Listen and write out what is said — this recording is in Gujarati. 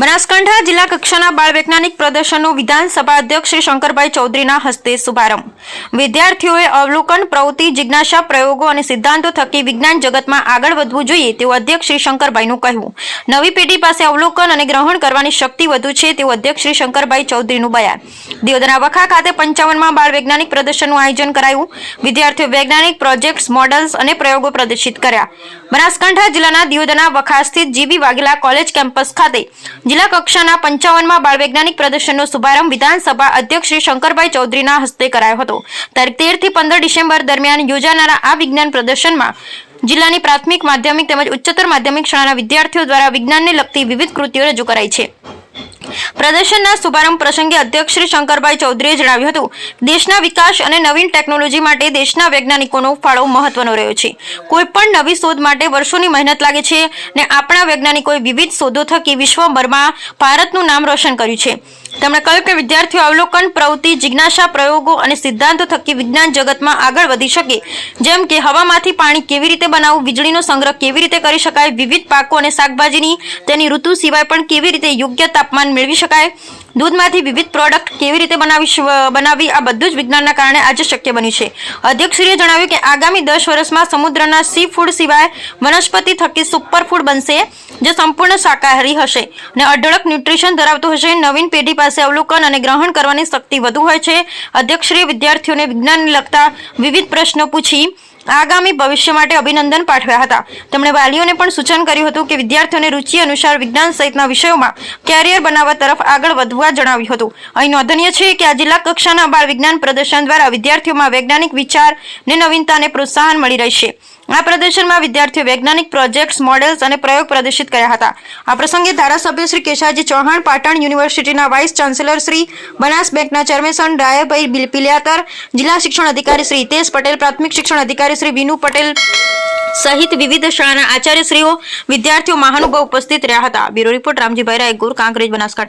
બનાસકાંઠા જિલ્લા કક્ષાના બાળ વૈજ્ઞાનિક પ્રદર્શનનો વિધાનસભા અધ્યક્ષ શ્રી શંકરભાઈ ચૌધરીના હસ્તે શુભારંભ. વિદ્યાર્થીઓએ અવલોકન, પ્રવૃત્તિ, જિજ્ઞાસા, પ્રયોગો અને સિદ્ધાંતો થકી વિજ્ઞાન જગતમાં આગળ વધવું જોઈએ તેવું અધ્યક્ષ શ્રી શંકરભાઈનું કહેવું. નવી પેઢી પાસે અવલોકન અને ગ્રહણ કરવાની શક્તિ વધુ છે તેવું અધ્યક્ષ શ્રી શંકરભાઈ ચૌધરીનું બયાન. દિયોદના વખા ખાતે પંચાવનમાં બાળ વૈજ્ઞાનિક પ્રદર્શનનું આયોજન કરાયું. વિદ્યાર્થીઓ વૈજ્ઞાનિક પ્રોજેક્ટ્સ, મોડલ્સ અને પ્રયોગો પ્રદર્શિત કર્યા. બનાસકાંઠા જિલ્લાના દિયોદના વખા સ્થિત જીબી વાઘેલા કોલેજ કેમ્પસ ખાતે જિલ્લા કક્ષાના પંચાવનમાં બાળ વૈજ્ઞાનિક પ્રદર્શનનો શુભારંભ વિધાનસભા અધ્યક્ષ શ્રી શંકરભાઈ ચૌધરીના હસ્તે કરાયો હતો. તારીખ તેરથી પંદર ડિસેમ્બર દરમિયાન યોજાનારા આ વિજ્ઞાન પ્રદર્શનમાં જિલ્લાની પ્રાથમિક માધ્યમિક તેમજ ઉચ્ચતર માધ્યમિક શાળાના વિદ્યાર્થીઓ દ્વારા વિજ્ઞાનને લગતી વિવિધ કૃતિઓ રજૂ કરાઈ છે. પ્રદર્શનના શુભારંભ પ્રસંગે અધ્યક્ષ શ્રી શંકરભાઈ ચૌધરીએ જણાવ્યું હતું, દેશના વિકાસ અને નવીન ટેકનોલોજી માટે દેશના વૈજ્ઞાનિકોનો ફાળો મહત્વનો રહ્યો છે. કોઈ પણ નવી શોધ માટે વર્ષોની મહેનત લાગે છે ને આપણા વૈજ્ઞાનિકોએ વિવિધ શોધો થકી વિશ્વભરમાં ભારતનું નામ રોશન કર્યું છે. તેમણે કહ્યું કે વિદ્યાર્થીઓ અવલોકન, પ્રવૃત્તિ, જિજ્ઞાસા, પ્રયોગો અને સિદ્ધાંતો થકી વિજ્ઞાન જગતમાં આગળ વધી શકે. જેમ કે હવામાંથી પાણી કેવી રીતે બનાવવું, વીજળીનો સંગ્રહ કેવી રીતે કરી શકાય, વિવિધ પાકો અને શાકભાજીની તેની ઋતુ સિવાય પણ કેવી રીતે યોગ્ય તાપમાન મેળવી શકાય. દૂધમાંથી વિવિધ પ્રોડક્ટ કેવી રીતે બનાવી બનાવી, આ બધું જ વિજ્ઞાનના કારણે આજે શક્ય બન્યું છે. અધ્યક્ષશ્રીએ જણાવ્યું કે આગામી દસ વર્ષમાં સમુદ્રના સી ફૂડ સિવાય વનસ્પતિ થકી સુપર ફૂડ બનશે, જે સંપૂર્ણ શાકાહારી હશે અને અઢળક ન્યુટ્રિશન ધરાવતું હશે. નવીન પેઢી પાસે અવલોકન અને ગ્રહણ કરવાની શક્તિ વધુ હોય છે. અધ્યક્ષશ્રીએ વિદ્યાર્થીઓને વિજ્ઞાનને લગતા વિવિધ પ્રશ્નો પૂછી આગામી ભવિષ્ય માટે અભિનંદન પાઠવ્યા હતા. તેમણે વાલીઓને પણ સૂચન કર્યું હતું કે વિદ્યાર્થીઓને રુચિ અનુસાર વિજ્ઞાન સહિતના વિષયોમાં કેરિયર બનાવવા તરફ આગળ વધવા જણાવ્યું હતું. અહીં નોંધનીય છે કે આ જિલ્લા કક્ષાના બાળ વિજ્ઞાન પ્રદર્શન દ્વારા વિદ્યાર્થીઓમાં વૈજ્ઞાનિક વિચાર ને નવીનતાને પ્રોત્સાહન મળી રહેશે. આ પ્રદર્શનમાં વિદ્યાર્થીઓ વૈજ્ઞાનિક પ્રોજેક્ટ્સ, મોડેલ્સ અને પ્રયોગ પ્રદર્શિત કર્યા હતા. આ પ્રસંગે ધારાસભ્ય શ્રી કેશાજી ચૌહાણ, પાટણ યુનિવર્સિટીના વાઇસ ચાન્સેલર શ્રી બનાસ બેંકના ચેરમેન રાયભાઈ પિલિયાતર, જિલ્લા શિક્ષણ અધિકારી શ્રી હિતેશ પટેલ, પ્રાથમિક શિક્ષણ અધિકારી શ્રી વિનુ પટેલ સહિત વિવિધ શાળાના આચાર્યશ્રીઓ, વિદ્યાર્થીઓ મહાનુભાવ ઉપસ્થિત રહ્યા હતા. Bureau report Ramjibhai Raigur, Kankrej, Banaskantha.